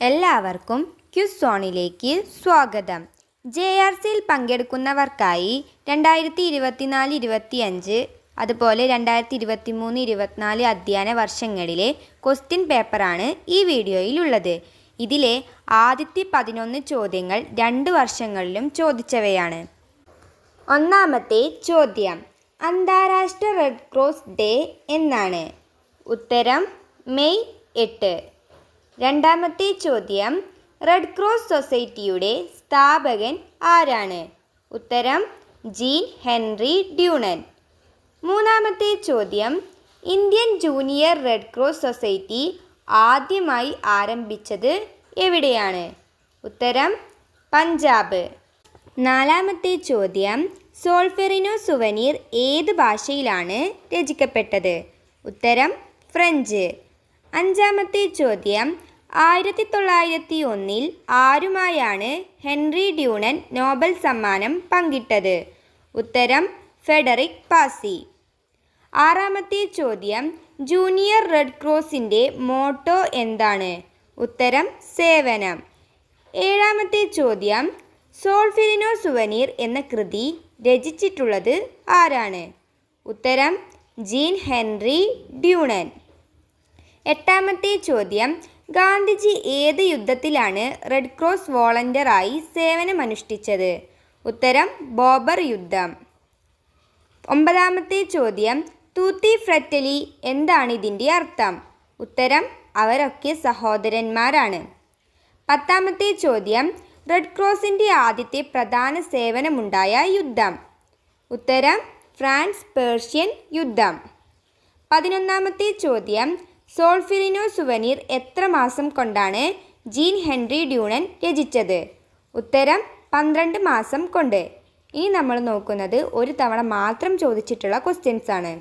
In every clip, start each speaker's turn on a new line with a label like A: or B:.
A: എല്ലാവർക്കും ക്യുസ് സോണിലേക്ക് സ്വാഗതം. J R സിയിൽ പങ്കെടുക്കുന്നവർക്കായി രണ്ടായിരത്തി ഇരുപത്തിനാല് ഇരുപത്തിയഞ്ച് അതുപോലെ രണ്ടായിരത്തി ഇരുപത്തി മൂന്ന് ഇരുപത്തിനാല് അധ്യയന വർഷങ്ങളിലെ ക്വസ്റ്റ്യൻ പേപ്പറാണ് ഈ വീഡിയോയിലുള്ളത്. ഇതിലെ ആദ്യത്തെ പതിനൊന്ന് ചോദ്യങ്ങൾ രണ്ട് വർഷങ്ങളിലും ചോദിച്ചവയാണ്. ഒന്നാമത്തെ ചോദ്യം അന്താരാഷ്ട്ര റെഡ് ക്രോസ് ഡേ എന്നാണ്. ഉത്തരം മെയ് എട്ട്. രണ്ടാമത്തെ ചോദ്യം റെഡ് ക്രോസ് സൊസൈറ്റിയുടെ സ്ഥാപകൻ ആരാണ്? ഉത്തരം ജീൻ ഹെൻറി ഡ്യൂണൻ. മൂന്നാമത്തെ ചോദ്യം Indian junior red cross society ആദ്യമായി ആരംഭിച്ചത് എവിടെയാണ്? ഉത്തരം പഞ്ചാബ്. നാലാമത്തെ ചോദ്യം സോൾഫെറിനോ സുവനീർ ഏത് ഭാഷയിലാണ് രചിക്കപ്പെട്ടത്? ഉത്തരം ഫ്രഞ്ച്. അഞ്ചാമത്തെ ചോദ്യം ആയിരത്തി തൊള്ളായിരത്തി ഒന്നിൽ ആരുമായാണ് ഹെൻറി ഡ്യൂണൻ നോബൽ സമ്മാനം പങ്കിട്ടത്? ഉത്തരം ഫെഡറിക് പാസി. ആറാമത്തെ ചോദ്യം ജൂനിയർ റെഡ് ക്രോസിന്റെ മോട്ടോ എന്താണ്? ഉത്തരം സേവനം. ഏഴാമത്തെ ചോദ്യം സോൾഫിരിനോ സുവനീർ എന്ന കൃതി രചിച്ചിട്ടുള്ളത് ആരാണ്? ഉത്തരം ജീൻ ഹെൻറി ഡ്യൂണൻ. എട്ടാമത്തെ ചോദ്യം ഗാന്ധിജി ഏത് യുദ്ധത്തിലാണ് റെഡ് ക്രോസ് വോളണ്ടിയറായി സേവനമനുഷ്ഠിച്ചത്? ഉത്തരം ബോബർ യുദ്ധം. ഒമ്പതാമത്തെ ചോദ്യം തൂത്തി ഫ്രറ്റലി എന്താണ് ഇതിന്റെ അർത്ഥം? ഉത്തരം അവരൊക്കെ സഹോദരന്മാരാണ്. പത്താമത്തെ ചോദ്യം റെഡ് ക്രോസിന്റെ ആദ്യത്തെ പ്രധാന സേവനമുണ്ടായ യുദ്ധം. ഉത്തരം ഫ്രാൻസ് പേർഷ്യൻ യുദ്ധം. പതിനൊന്നാമത്തെ ചോദ്യം സോൾഫിലിനോ സുവനീർ എത്ര മാസം കൊണ്ടാണ് ജീൻ ഹെൻറി ഡ്യൂണൻ രചിച്ചത്? ഉത്തരം പന്ത്രണ്ട് മാസം കൊണ്ട്. ഇനി നമ്മൾ നോക്കുന്നത് ഒരു തവണ മാത്രം ചോദിച്ചിട്ടുള്ള ക്വസ്റ്റ്യൻസ് ആണ്.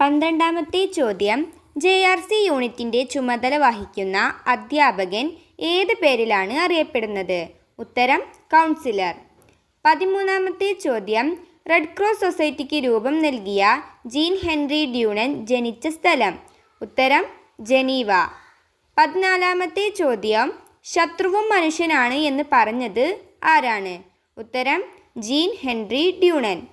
A: പന്ത്രണ്ടാമത്തെ ചോദ്യം ജെ ആർ സി യൂണിറ്റിന്റെ ചുമതല വഹിക്കുന്ന അധ്യാപകൻ ഏത് പേരിലാണ് അറിയപ്പെടുന്നത്? ഉത്തരം കൗൺസിലർ. പതിമൂന്നാമത്തെ ചോദ്യം റെഡ് ക്രോസ് സൊസൈറ്റിക്ക് രൂപം നൽകിയ ജീൻ ഹെൻറി ഡ്യൂണൻ ജനിച്ച സ്ഥലം. ഉത്തരം ജനീവ. പതിനാലാമത്തെ ചോദ്യം ശത്രുവും മനുഷ്യനാണ് എന്ന് പറഞ്ഞത് ആരാണ്? ഉത്തരം ജീൻ ഹെൻറി ഡ്യൂണൻ.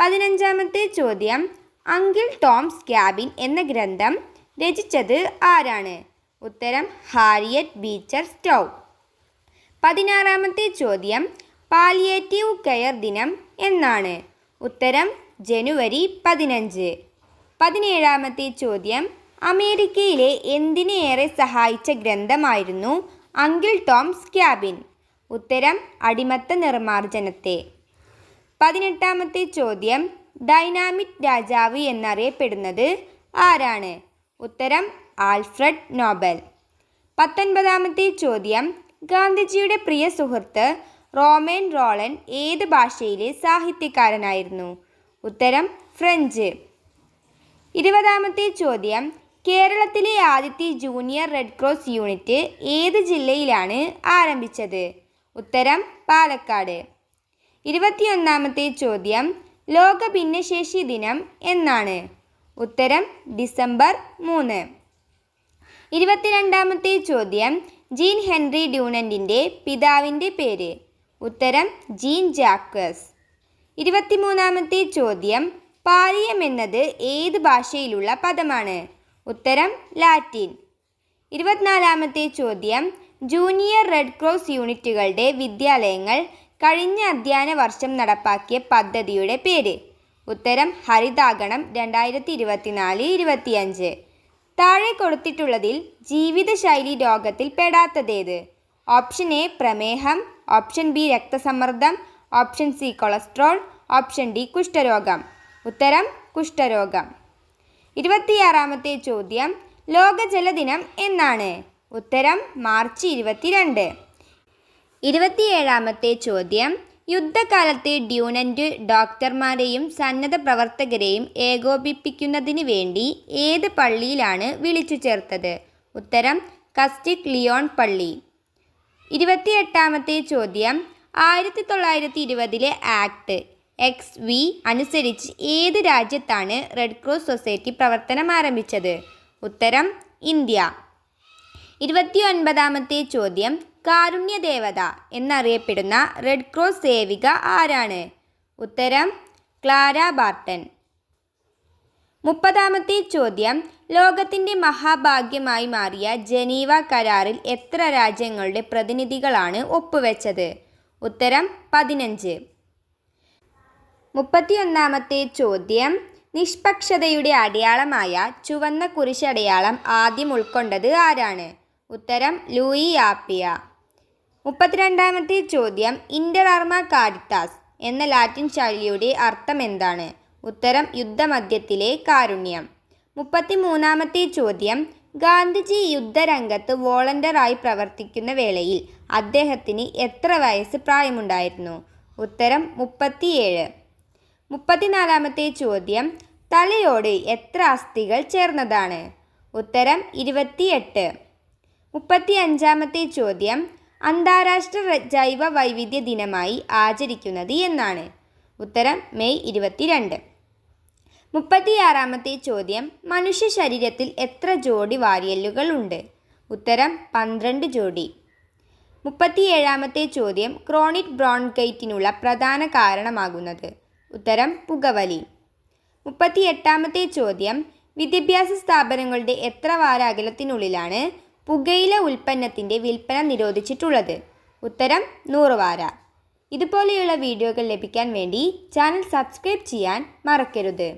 A: പതിനഞ്ചാമത്തെ ചോദ്യം അങ്കിൾ ടോംസ് ക്യാബിൻ എന്ന ഗ്രന്ഥം രചിച്ചത് ആരാണ്? ഉത്തരം ഹാരിയറ്റ് ബീച്ചർ സ്റ്റൗ. പതിനാറാമത്തെ ചോദ്യം പാലിയേറ്റീവ് കെയർ ദിനം എന്നാണ്? ഉത്തരം ജനുവരി പതിനഞ്ച്. പതിനേഴാമത്തെ ചോദ്യം അമേരിക്കയിലെ എന്തിനേറെ സഹായിച്ച ഗ്രന്ഥമായിരുന്നു അങ്കിൾ ടോംസ് ക്യാബിൻ ഉത്തരം അടിമത്ത നിർമ്മാർജനത്തെ. പതിനെട്ടാമത്തെ ചോദ്യം ഡൈനാമിക് രാജാവ് എന്നറിയപ്പെടുന്നത് ആരാണ്? ഉത്തരം ആൽഫ്രഡ് നോബൽ. പത്തൊൻപതാമത്തെ ചോദ്യം ഗാന്ധിജിയുടെ പ്രിയ സുഹൃത്ത് റോമൻ റോളൻ ഏത് ഭാഷയിലെ സാഹിത്യകാരനായിരുന്നു? ഉത്തരം ഫ്രഞ്ച്. ഇരുപതാമത്തെ ചോദ്യം കേരളത്തിലെ ആദ്യത്തെ ജൂനിയർ റെഡ് ക്രോസ് യൂണിറ്റ് ഏത് ജില്ലയിലാണ് ആരംഭിച്ചത്? ഉത്തരം പാലക്കാട്. ഇരുപത്തിയൊന്നാമത്തെ ചോദ്യം ലോക ഭിന്നശേഷി ദിനം എന്നാണ്. ഉത്തരം ഡിസംബർ മൂന്ന്. ഇരുപത്തിരണ്ടാമത്തെ ചോദ്യം ജീൻ ഹെൻറി ഡ്യൂണന്റിന്റെ പിതാവിന്റെ പേര്. ഉത്തരം ജീൻ ജാക്കസ്. ഇരുപത്തിമൂന്നാമത്തെ ചോദ്യം പാലിയം എന്നത് ഏത് ഭാഷയിലുള്ള പദമാണ്? ഉത്തരം ലാറ്റിൻ. ഇരുപത്തിനാലാമത്തെ ചോദ്യം. ജൂനിയർ റെഡ് ക്രോസ് യൂണിറ്റുകളുടെ വിദ്യാലയങ്ങൾ കഴിഞ്ഞ അധ്യയന വർഷം നടപ്പാക്കിയ പദ്ധതിയുടെ പേര്. ഉത്തരം ഹരിതാഗണം രണ്ടായിരത്തി ഇരുപത്തിനാല് ഇരുപത്തിയഞ്ച്. താഴെ കൊടുത്തിട്ടുള്ളതിൽ ജീവിതശൈലി രോഗത്തിൽ പെടാത്തതേത്? ഓപ്ഷൻ എ പ്രമേഹം ഓപ്ഷൻ ബി രക്തസമ്മർദ്ദം option C cholesterol option D കുഷ്ഠരോഗം. ഉത്തരം കുഷ്ഠരോഗം. ഇരുപത്തിയാറാമത്തെ ചോദ്യം ലോക ജലദിനം എന്നാണ്. ഉത്തരം മാർച്ച് ഇരുപത്തിരണ്ട്. ഇരുപത്തിയേഴാമത്തെ ചോദ്യം യുദ്ധകാലത്തെ ഡ്യൂനന്റ് ഡോക്ടർമാരെയും സന്നദ്ധ പ്രവർത്തകരെയും ഏകോപിപ്പിക്കുന്നതിന് വേണ്ടി ഏത് പള്ളിയിലാണ് വിളിച്ചു ചേർത്തത്? ഉത്തരം കസ്റ്റിക് ലിയോൺ പള്ളി. ഇരുപത്തിയെട്ടാമത്തെ ചോദ്യം ആയിരത്തി തൊള്ളായിരത്തി ഇരുപതിലെ ആക്ട്. എക്സ് വി അനുസരിച്ച് ഏത് രാജ്യത്താണ് റെഡ് ക്രോസ് സൊസൈറ്റി പ്രവർത്തനം ആരംഭിച്ചത്? ഉത്തരം ഇന്ത്യ. ഇരുപത്തി ഒൻപതാമത്തെ ചോദ്യം കാരുണ്യദേവത എന്നറിയപ്പെടുന്ന റെഡ് ക്രോസ് സേവിക ആരാണ്? ഉത്തരം ക്ലാര ബാർട്ടൻ. മുപ്പതാമത്തെ ചോദ്യം ലോകത്തിന്റെ മഹാഭാഗ്യമായി മാറിയ ജനീവ കരാറിൽ എത്ര രാജ്യങ്ങളുടെ പ്രതിനിധികളാണ് ഒപ്പുവെച്ചത്? ഉത്തരം പതിനഞ്ച്. മുപ്പത്തിയൊന്നാമത്തെ ചോദ്യം. നിഷ്പക്ഷതയുടെ അടയാളമായ ചുവന്ന കുരിശടയാളം ആദ്യം ഉൾക്കൊണ്ടത് ആരാണ്? ഉത്തരം ലൂയി ആപ്പിയ. മുപ്പത്തിരണ്ടാമത്തെ ചോദ്യം ഇന്റർ അർമ കാരിത്താസ് എന്ന ലാറ്റിൻ ശൈലിയുടെ അർത്ഥം എന്താണ്? ഉത്തരം യുദ്ധമധ്യത്തിലെ കാരുണ്യം. മുപ്പത്തിമൂന്നാമത്തെ ചോദ്യം ഗാന്ധിജി യുദ്ധരംഗത്ത് വോളണ്ടറായി പ്രവർത്തിക്കുന്ന വേളയിൽ അദ്ദേഹത്തിന് എത്ര വയസ്സ് പ്രായമുണ്ടായിരുന്നു? ഉത്തരം മുപ്പത്തിയേഴ്. മുപ്പത്തിനാലാമത്തെ ചോദ്യം. തലയോട് എത്ര അസ്ഥികൾ ചേർന്നതാണ്? ഉത്തരം ഇരുപത്തിയെട്ട്. മുപ്പത്തി അഞ്ചാമത്തെ ചോദ്യം. അന്താരാഷ്ട്ര ജൈവ വൈവിധ്യ ദിനമായി ആചരിക്കുന്നത് എന്നാണ്. ഉത്തരം മെയ് ഇരുപത്തിരണ്ട്. മുപ്പത്തിയാറാമത്തെ ചോദ്യം. മനുഷ്യ ശരീരത്തിൽ എത്ര ജോഡി വാരിയല്ലുകൾ ഉണ്ട്? ഉത്തരം പന്ത്രണ്ട് ജോഡി. മുപ്പത്തിയേഴാമത്തെ ചോദ്യം. ക്രോണിക് ബ്രോൺകൈറ്റിനുള്ള പ്രധാന കാരണമാകുന്നത്. ഉത്തരം പുകവലി. മുപ്പത്തിയെട്ടാമത്തെ ചോദ്യം വിദ്യാഭ്യാസ സ്ഥാപനങ്ങളുടെ എത്ര വാര അകലത്തിനുള്ളിലാണ് പുകയില ഉൽപ്പന്നത്തിന്റെ വിൽപ്പന നിരോധിച്ചിട്ടുള്ളത്? ഉത്തരം നൂറ് വാര. ഇതുപോലെയുള്ള വീഡിയോകൾ ലഭിക്കാൻ വേണ്ടി ചാനൽ സബ്സ്ക്രൈബ് ചെയ്യാൻ മറക്കരുത്.